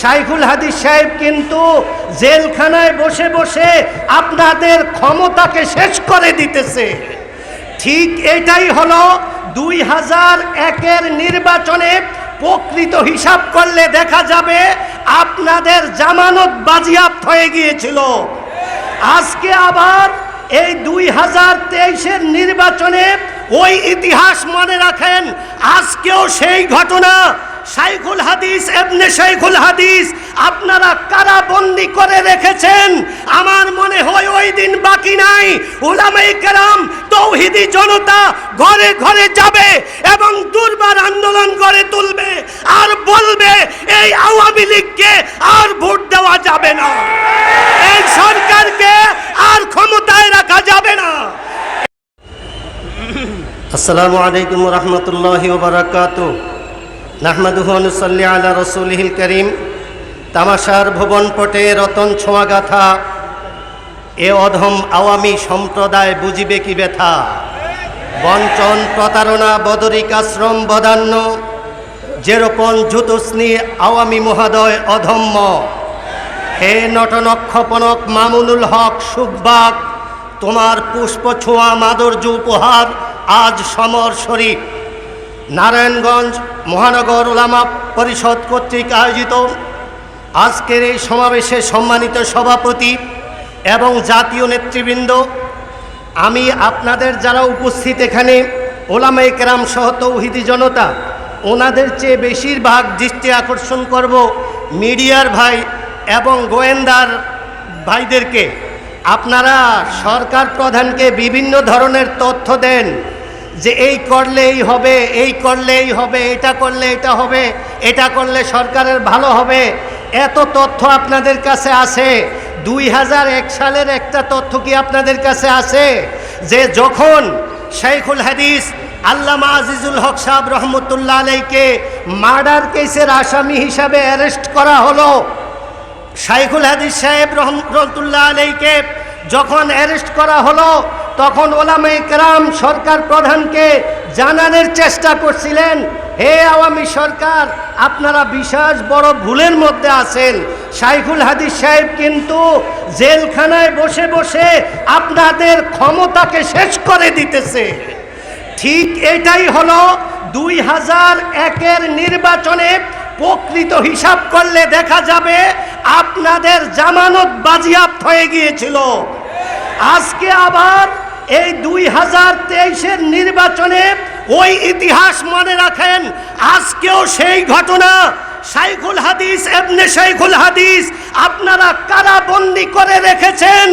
শাইখুল হাদিস সাহেব কিন্তু জেলখানায় বসে বসে আপনাদের ক্ষমতাকে শেষ করে দিতেছে। ঠিক এটাই হলো দুই হাজার একের নির্বাচনে প্রকৃত হিসাব করলে দেখা যাবে আপনাদের জামানত বাজিয়াপ্ত হয়ে গিয়েছিল। আজকে আবার এই দুই হাজার তেইশের নির্বাচনে ওই ইতিহাস মনে রাখেন, আজকেও সেই ঘটনা। শাইখুল হাদিস এবনে শাইখুল হাদিস, আপনারা কারা বন্দি করে রেখেছেন? আমার মনে হয় ওই দিন বাকি নাই। উলামাই কেরাম, তৌহিদি জনতা ঘরে ঘরে যাবে এবং দুর্বার আন্দোলন করে তুলবে আর বলবে, এই আওয়ামী লীগকে আর ভোট দেওয়া যাবে না। এই সরকারকে আর ক্ষমতায় রাখা যাবে না। আসসালামু আলাইকুম রহমতুল্লাহ বারাকাতু নাহমাদুহু অনুসল্লি আলা রসুলহিল করিম। তামাশার ভুবন পটে রতন ছোঁয়া গাথা। এ অধম আওয়ামী সম্প্রদায় বুঝিবে কি ব্যথা? বঞ্চন প্রতারণা বদরিকাশ্রম বদান্য। যেরকম জুতুস্নি আওয়ামী মহাদয় অধম্য হে নটনক্ষপনক মামুনুল হক সুখবাগ, তোমার পুষ্প ছোঁয়া মাদুর্য উপহার আজ সমর শরীফ। নারায়ণগঞ্জ মহানগর ওলামা পরিষদ কর্তৃক আয়োজিত আজকের এই সমাবেশে সম্মানিত সভাপতি এবং জাতীয় নেতৃবৃন্দ, আমি আপনাদের যারা উপস্থিত এখানে ওলামাই কেরাম সহ তৌহিদি জনতা, ওনাদের চেয়ে বেশিরভাগ দৃষ্টি আকর্ষণ করব মিডিয়ার ভাই এবং গোয়েন্দার ভাইদেরকে। আপনারা সরকার প্রধানকে বিভিন্ন ধরনের তথ্য দেন যে এই করলে এই হবে, এই করলে এই হবে, এটা করলে এটা হবে, এটা করলে সরকারের ভালো হবে। এত তথ্য আপনাদের কাছে আছে। দুই হাজার এক সালের একটা তথ্য কি আপনাদের কাছে আছে? যে যখন শেখুল হাদিস আল্লামা আজিজুল হক সাহেব রহমতুল্লাহ আলাইকে মার্ডার কেসের আসামি হিসাবে অ্যারেস্ট করা হলো, শাইখুল হাদিস সাহেব রহমতুল্লাহ আলাইকে যখন অ্যারেস্ট করা হলো তখন ওলামে কেরাম সরকার প্রধানকে জানানোর চেষ্টা করছিলেন, হে আওয়ামী সরকার, আপনারা বিশেষ বড় ভুলের মধ্যে আছেন। শাইখুল হাদিস সাহেব কিন্তু জেলখানায় বসে বসে আপনাদের ক্ষমতাকে শেষ করে দিতেছে। ঠিক এটাই হলো দুই হাজার একের নির্বাচনে প্রকৃত হিসাব করলে দেখা যাবে আপনাদের জামানত বাজিয়াপ্ত হয়ে গিয়েছিল। আজকে আবার এই দুই হাজার তেইশের নির্বাচনে ওই ইতিহাস মনে রাখেন, আজকেও সেই ঘটনা। শাইখুল হাদিস এবনে শাইখুল হাদিস, আপনারা কারাবন্দি করে রেখেছেন?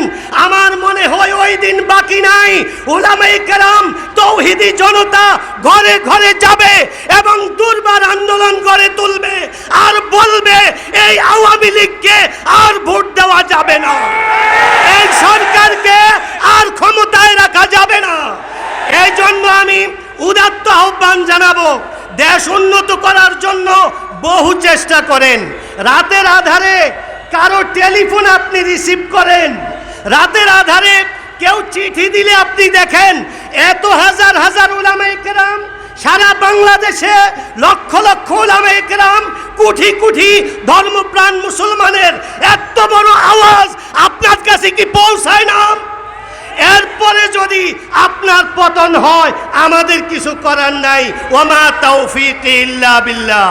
আমার মনে হয় ওই দিন বাকি নাই। উলামাই কেরাম, তৌহিদি জনতা ঘরে ঘরে যাবে এবং দুর্বার আন্দোলন করে তুলবে। আর বলবে, এই আওয়ামী লীগকে আর ভোট দেওয়া যাবে না এই সরকারকে আর ক্ষমতায় রাখা যাবে না এই জন্য আমি উদাত্ত আহ্বান জানাব, দেশ উন্নত করার জন্য বহু চেষ্টা করেন। রাতের আধারে কারও টেলিফোন আপনি রিসিভ করেন। রাতের আধারে কেউ চিঠি দিলে আপনি দেখেন, এত হাজার হাজার উলামাই কেরাম, সারা বাংলাদেশে লক্ষ লক্ষ উলামাই কেরাম, কুঠি কুঠি ধর্মপ্রাণ মুসলমানের এত বড় আওয়াজ আপনার কাছে কি পৌঁছায় না? এরপরে যদি আপনার পতন হয় আমাদের কিছু করার নাই। ওমা তৌফিক ইল্লা বিল্লাহ।